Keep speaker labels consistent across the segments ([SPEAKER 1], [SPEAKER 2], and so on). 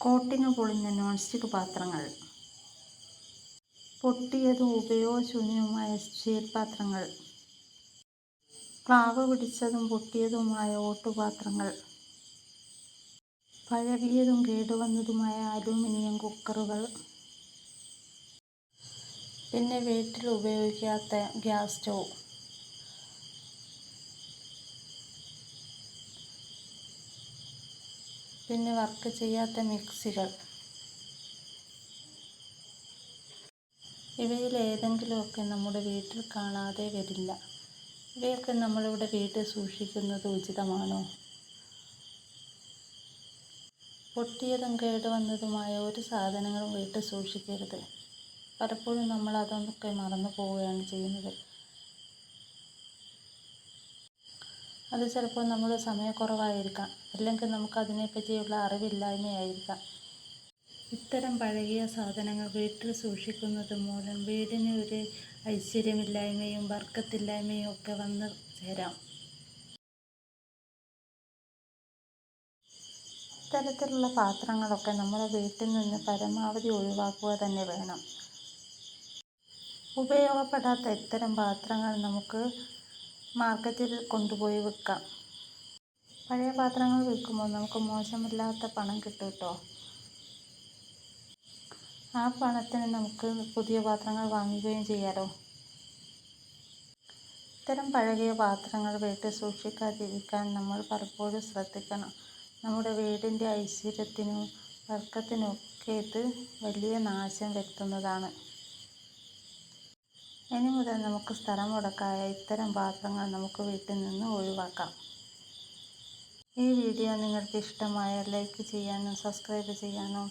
[SPEAKER 1] Coating പൊളിഞ്ഞ non stick പാത്രങ്ങൾ. പൊട്ടിയതും ഉപയോഗശൂന്യവുമായ സ്റ്റീൽ പാത്രങ്ങൾ. ക്ലാവ് പിടിച്ചതും പൊട്ടിയതുമായ ഓട്ടുപാത്രങ്ങൾ പഴകിയതും കേടുവന്നതുമായ അലൂമിനിയം കുക്കറുകൾ. പിന്നെ വീട്ടിൽ ഉപയോഗിക്കാത്ത ഗ്യാസ് സ്റ്റൗ. പിന്നെ വർക്ക് ചെയ്യാത്ത മിക്സികൾ. ഇവയിൽ ഏതെങ്കിലുമൊക്കെ നമ്മുടെ വീട്ടിൽ കാണാതെ വരില്ല. ഇവയൊക്കെ നമ്മളിവിടെ വീട്ടിൽ സൂക്ഷിക്കുന്നത് ഉചിതമാണോ? പൊട്ടിയതും കേടുവന്നതുമായ ഒരു സാധനങ്ങളും വീട്ടിൽ സൂക്ഷിക്കരുത്. പലപ്പോഴും നമ്മൾ അതൊക്കെ മറന്നു പോവുകയാണ് ചെയ്യുന്നത്. അത് ചിലപ്പോൾ നമ്മൾ സമയക്കുറവായിരിക്കാം. അല്ലെങ്കിൽ നമുക്ക് അതിനെപ്പറ്റിയുള്ള അറിവില്ലായ്മയായിരിക്കാം. ഇത്തരം പഴകിയ സാധനങ്ങൾ വീട്ടിൽ സൂക്ഷിക്കുന്നത് മൂലം വീടിന് ഒരു ഐശ്വര്യമില്ലായ്മയും വർക്കത്തില്ലായ്മയും ഒക്കെ വന്ന് ചേരാം. ഇത്തരത്തിലുള്ള പാത്രങ്ങളൊക്കെ നമ്മുടെ വീട്ടിൽ നിന്ന് പരമാവധി ഒഴിവാക്കുക തന്നെ വേണം. ഉപയോഗപ്പെടാത്ത ഇത്തരം പാത്രങ്ങൾ നമുക്ക് മാർക്കറ്റിൽ കൊണ്ടുപോയി വിൽക്കാം. പഴയ പാത്രങ്ങൾ വിൽക്കുമ്പോൾ നമുക്ക് മോശമില്ലാത്ത പണം കിട്ടും കേട്ടോ. ആ പണത്തിന് നമുക്ക് പുതിയ പാത്രങ്ങൾ വാങ്ങുകയും ചെയ്യാലോ. ഇത്തരം പഴകിയ പാത്രങ്ങൾ വീട്ടിൽ സൂക്ഷിക്കാതിരിക്കാൻ നമ്മൾ പലപ്പോഴും ശ്രദ്ധിക്കണം. നമ്മുടെ വീടിന്റെ ഐശ്വര്യത്തിനും വർക്കത്തിനും ഒക്കെ ഇത് വലിയ നാശം വരുത്തുന്നതാണ്. ഇനി മുതൽ നമുക്ക് സ്ഥലം മുടക്കായ ഇത്തരം പാത്രങ്ങൾ നമുക്ക് വീട്ടിൽ നിന്ന് ഒഴിവാക്കാം. ഈ വീഡിയോ നിങ്ങൾക്ക് ഇഷ്ടമായാൽ ലൈക്ക് ചെയ്യാനും സബ്സ്ക്രൈബ് ചെയ്യാനും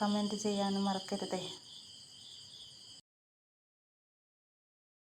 [SPEAKER 1] കമന്റ് ചെയ്യാനും മറക്കരുതേ.